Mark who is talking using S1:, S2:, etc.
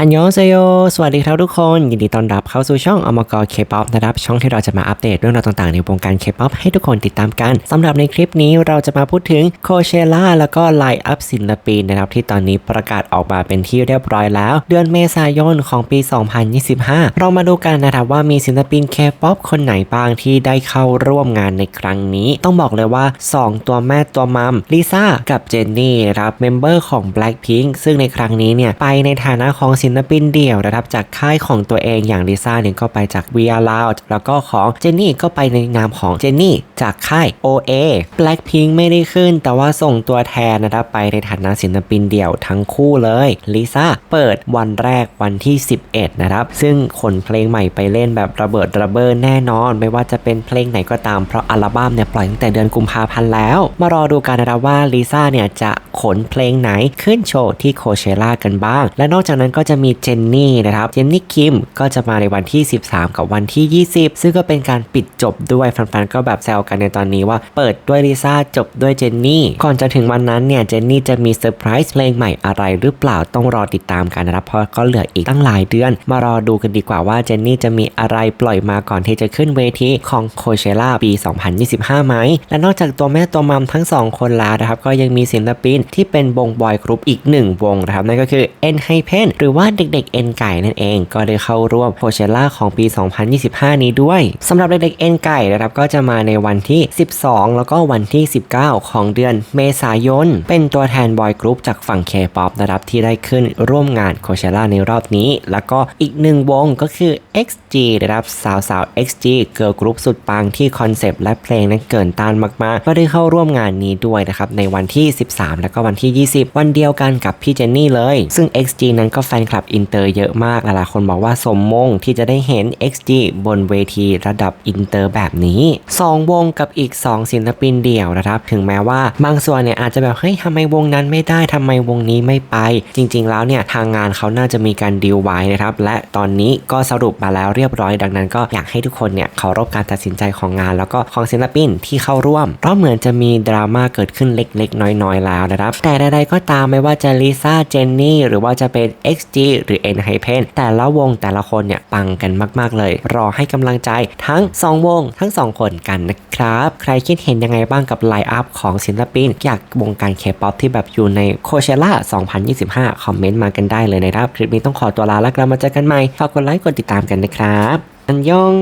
S1: อันยองเซโย สวัสดีครับทุกคน ยินดีต้อนรับเข้าสู่ช่องอมกรเคป๊อปนะครับ ช่องที่เราจะมาอัปเดตเรื่องราวต่างๆ ในวงการเคป๊อปให้ทุกคนติดตามกันสำหรับในคลิปนี้เราจะมาพูดถึงโคเชล่าแล้วก็ไลน์อัพศิลปินนะครับ ที่ตอนนี้ประกาศออกมาเป็นที่เรียบร้อยแล้ว เดือนเมษายนของปี 2025 เรามาดูกันนะครับว่ามีศิลปินเคป๊อปคนไหนบ้างที่ได้เข้าร่วมงานในครั้งนี้ ต้องบอกเลยว่า 2 ตัวแม่ตัวมัมลิซ่ากับเจนนี่ครับเมมเบอร์ของ Blackpink ซึ่งในครั้งนี้เนี่ยไปในฐานะของศิิลปินเดี่ยวนะครับจากค่ายของตัวเองอย่างลิซ่าเนี่ยก็ไปจาก We Are Loud แล้วก็ของเจนนี่ก็ไปในนามของเจนนี่จากค่าย OA Blackpink ไม่ได้ขึ้น แต่ว่าส่งตัวแทนนะครับไปในฐานะศิลปินเดี่ยวทั้งคู่เลยลิซ่าเปิดวันแรกวันที่ 11 นะครับ ซึ่งขนเพลงใหม่ไปเล่นแบบระเบิดระเบ้อแน่นอน ไม่ว่าจะเป็นเพลงไหนก็ตามเพราะอัลบั้มเนี่ยปล่อยตั้งแต่เดือนกุมภาพันธ์แล้ว มารอดูกันนะครับว่าลิซ่าเนี่ยจะขนเพลงไหนขึ้นโชว์ที่โคเชล่ากันบ้าง และนอกจากนั้นก็จะมีเจนนี่นะครับเจนนี่คิมก็จะมาในวันที่ 13 กับวันที่ 20 ซึ่งก็เป็นการปิดจบด้วยแฟนๆก็แบบแซวกันในตอนนี้ว่าเปิดด้วยลิซ่าจบด้วยเจนนี่ก่อนจะถึงวันนั้นเนี่ยเจนนี่จะมีเซอร์ไพรส์เพลงใหม่อะไรหรือเปล่าต้องรอติดตามกันนะครับเพราะก็เหลืออีกตั้งหลายเดือน มารอดูกันดีกว่าว่าเจนนี่จะมีอะไรปล่อยมาก่อนที่จะขึ้นเวทีของโคเชล่าปี 2025 ไหม และนอกจากตัวแม่ตัวมัมทั้งสองคนแล้วนะครับก็ยังมีศิลปินที่เป็นวงบอยกรุ๊ปอีกหนึ่งวงนะครับนั่นก็คือ n h y p e n หรือว่าเด็กๆ N ไก่นั่นเอง ก็ได้เข้าร่วมโคเชล่าของปี 2025 นี้ด้วยสำหรับเด็กๆ N ไก่นะครับก็จะมาในวันที่ 12 แล้วก็วันที่ 19 ของเดือนเมษายน เป็นตัวแทนบอยกรุ๊ปจากฝั่ง K-POP นะครับที่ได้ขึ้นร่วมงานโคเชล่าในรอบนี้ แล้วก็อีกหนึ่งวงก็คือ XG นะครับสาวสาว XG เกิร์ลกรุ๊ปสุดปังที่คอนเซปต์และเพลงนั้นเกินต้านมากๆ ก็ได้เข้าร่วมงานนี้ด้วยนะครับในวันที่ 13 แล้วก็วันที่ 20 วันเดียวกันกับพี่เจนนี่เลย ซึ่ง XG นั้นก็แฟนคลับอินเตอร์เยอะมากหลายๆคนบอกว่าสมมงที่จะได้เห็น XG บนเวทีระดับอินเตอร์แบบนี้ 2 วงกับอีก 2 ศิลปินเดี่ยวนะครับ ถึงแม้ว่าบางส่วนเนี่ยอาจจะแบบ เฮ้ยทำไมวงนั้นไม่ได้ทำไมวงนี้ไม่ไป จริง ๆ แล้วเนี่ย ทางงานเขาน่าจะมีการดีลไว้นะครับ และตอนนี้ก็สรุปมาแล้วเรียบร้อยดังนั้นก็อยากให้ทุกคนเนี่ยเคารพการตัดสินใจของงาน แล้วก็ของศิลปินที่เข้าร่วมเพราะเหมือนจะมีดราม่าเกิดขึ้นเล็กๆ น้อยๆแล้วนะครับแต่ใดๆก็ตามไม่ว่าจะลิซ่าเจนนี่หรือว่าจะเป็น XG หรือ n h y p e n แต่ละวงแต่ละคนเนี่ยปังกันมาก ๆ เลย รอให้กำลังใจทั้ง 2 วง ทั้ง 2 คนกันนะครับ ใครคิดเห็นยังไงบ้างกับไลน์อัพของศิลปิน อยากวงการเคป๊อปที่แบบอยู่ในโคเชล่า2025 คอมเมนต์มากันได้เลยนะครับ คลิปนี้ต้องขอตัวลาแล้วกลับมาเจอกันใหม่ ฝากกดไลค์กดติดตามกันนะครับ อันยอง